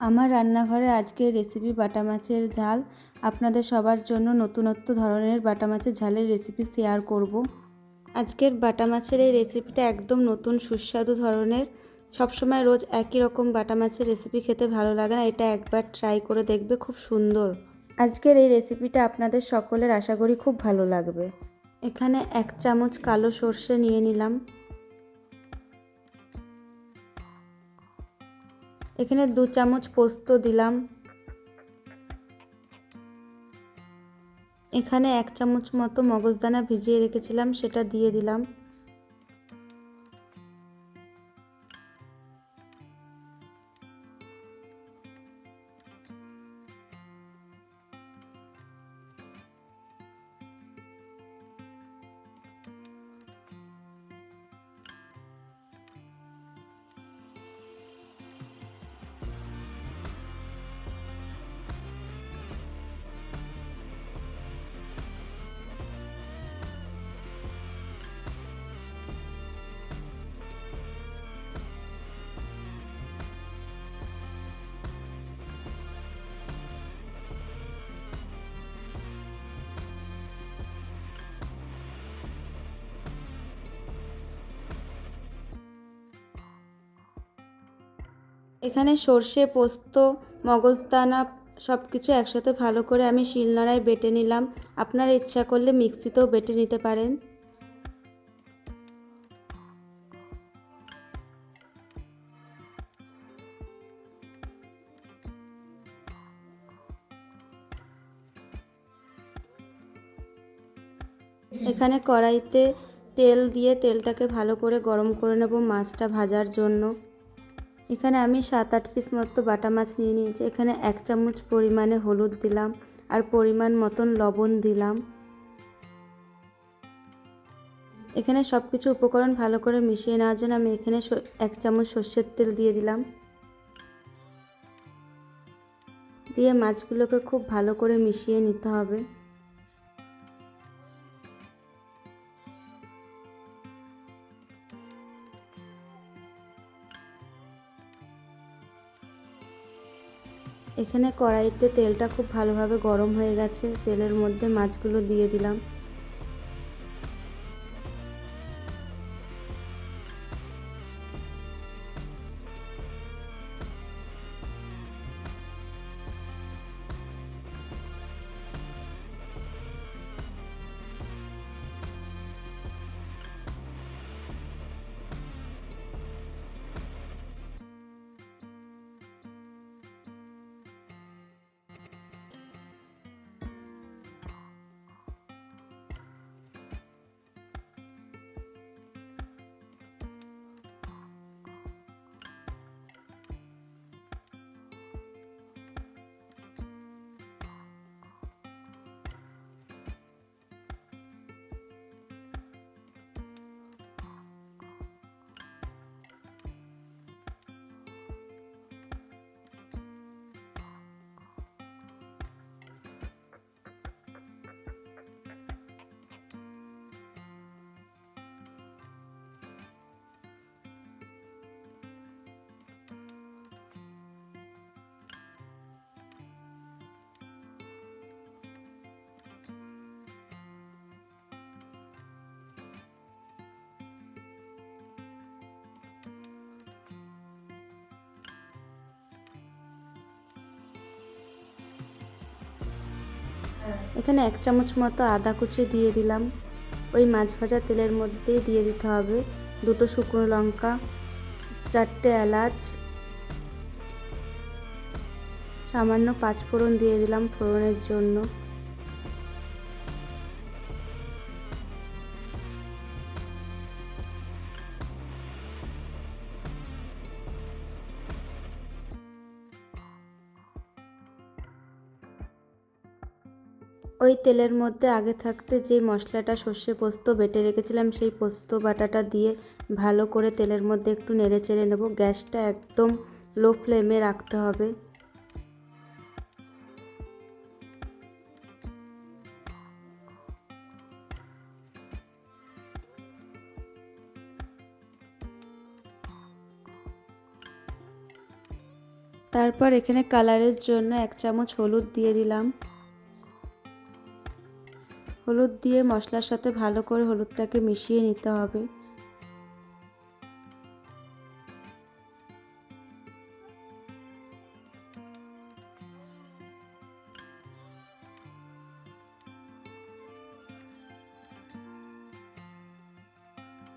আমার রান্নাঘরে আজকে রেসিপি বাটা মাছের ঝাল। আপনাদের সবার জন্য নতুনত্ব ধরনের বাটা মাছের ঝালের রেসিপি শেয়ার করব। আজকের বাটা মাছের এই রেসিপিটা একদম নতুন, সুস্বাদু ধরনের। সবসময় রোজ একই রকম বাটা মাছের রেসিপি খেতে ভালো লাগে না, এটা একবার ট্রাই করে দেখবে, খুব সুন্দর। আজকের এই রেসিপিটা আপনাদের সকলের আশা করি খুব ভালো লাগবে। এখানে এক চামচ কালো সর্ষে নিয়ে নিলাম। এখানে দু চামচ পোস্ত দিলাম। এখানে এক চামচ মতো মগজদানা ভিজিয়ে রেখেছিলাম, সেটা দিয়ে দিলাম। এখানে সর্ষে, পোস্ত, মগজদানা সব কিছু একসাথে ভালো করে আমি শিলনোড়ায় বেটে নিলাম। আপনার ইচ্ছা করলে মিক্সিতেও বেটে নিতে পারেন। এখানে কড়াইতে তেল দিয়ে তেলটাকে ভালো করে গরম করে নেব মাছটা ভাজার জন্য। এখানে আমি সাত আট পিস মতো বাটা মাছ নিয়ে নিয়েছি। এখানে এক চামচ পরিমাণে হলুদ দিলাম আর পরিমাণ মতন লবণ দিলাম। এখানে সব কিছু উপকরণ ভালো করে মিশিয়ে নেওয়ার জন্য আমি এখানে এক চামচ সর্ষের তেল দিয়ে দিলাম। দিয়ে মাছগুলোকে খুব ভালো করে মিশিয়ে নিতে হবে। এখানে কড়াইতে তেলটা খুব ভালোভাবে গরম হয়ে গেছে। তেলের মধ্যে মাছগুলো দিয়ে দিলাম। এখানে এক চামচ মতো আদা কুচি দিয়ে দিলাম। ওই মাছ ভাজা তেলের মধ্যে দিয়ে দিতে হবে দুটো শুকনো লঙ্কা, চারটে এলাচ, সামান্য পাঁচ ফোড়ন দিয়ে দিলাম ফোড়নের জন্য। ওই তেলের মধ্যে আগে থাকতে যে মশলাটা সর্ষে পোস্ত বেটে রেখেছিলাম, সেই পোস্ত বাটাটা দিয়ে ভালো করে তেলের মধ্যে একটু নেড়ে চেড়ে নেব। গ্যাসটা একদম লো ফ্লেমে রাখতে হবে। তারপর এখানে কালারের জন্য এক চামচ হলুদ দিয়ে দিলাম। হলুদ দিয়ে মশলার সাথে ভালো করে হলুদটাকে মিশিয়ে নিতে হবে।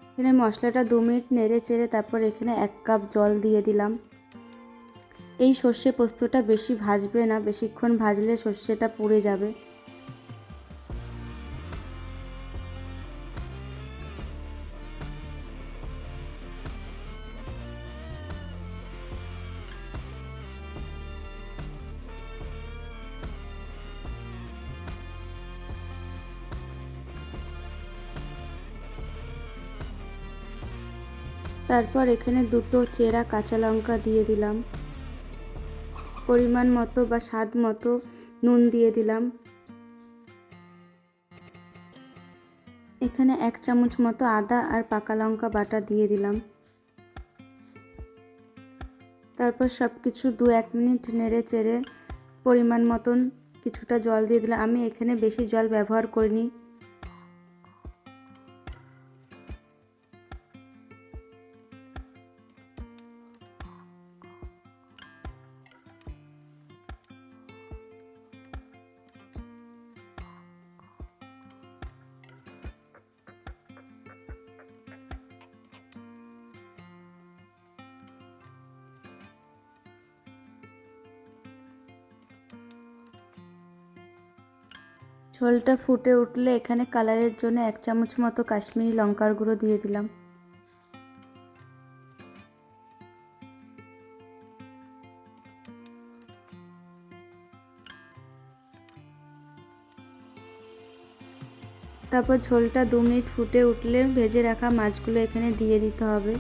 এখানে মশলাটা দু মিনিট নেড়ে চেড়ে তারপর এখানে এক কাপ জল দিয়ে দিলাম। এই সর্ষে পোস্তটা বেশি ভাজবে না, বেশিক্ষণ ভাজলে সর্ষেটা পুড়ে যাবে। তারপর এখানে দুটো চেরা কাঁচা লঙ্কা দিয়ে দিলাম। পরিমাণ মতো বা স্বাদ মতো নুন দিয়ে দিলাম। এখানে এক চামচ মতো আদা আর পাকা লঙ্কা বাটা দিয়ে দিলাম। তারপর সব কিছু দু এক মিনিট নেড়ে চেড়ে পরিমাণ মতন কিছুটা জল দিয়ে দিলাম। আমি এখানে বেশি জল ব্যবহার করিনি। ঝোলটা ফুটে উঠলে এখানে কালারের জন্য এক চামচ মতো কাশ্মীরি লঙ্কার গুঁড়ো দিয়ে দিলাম। তারপর ঝোলটা দু মিনিট ফুটে উঠলে ভেজে রাখা মাছগুলো এখানে দিয়ে দিতে হবে।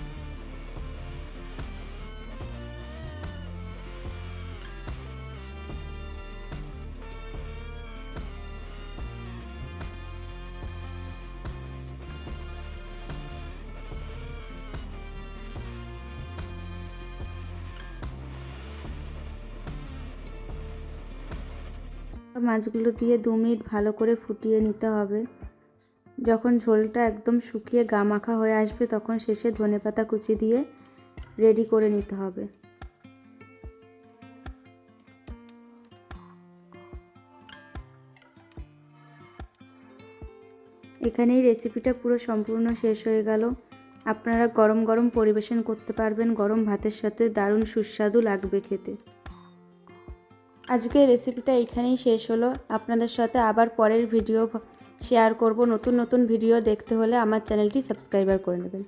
মাছগুলো দিয়ে দু মিনিট ভালো করে ফুটিয়ে নিতে হবে। যখন ঝোলটা একদম শুকিয়ে গা মাখা হয়ে আসবে, তখন শেষে ধনেপাতা কুচি দিয়ে রেডি করে নিতে হবে। এখানেই রেসিপিটা পুরো সম্পূর্ণ শেষ হয়ে গেল। আপনারা গরম গরম পরিবেশন করতে পারবেন। গরম ভাতের সাথে দারুণ সুস্বাদু লাগবে খেতে। আজকের রেসিপিটা এখানেই শেষ হলো। আপনাদের সাথে আবার পরের ভিডিও শেয়ার করব। নতুন নতুন ভিডিও দেখতে হলে আমার চ্যানেলটি সাবস্ক্রাইবার করে নেবেন।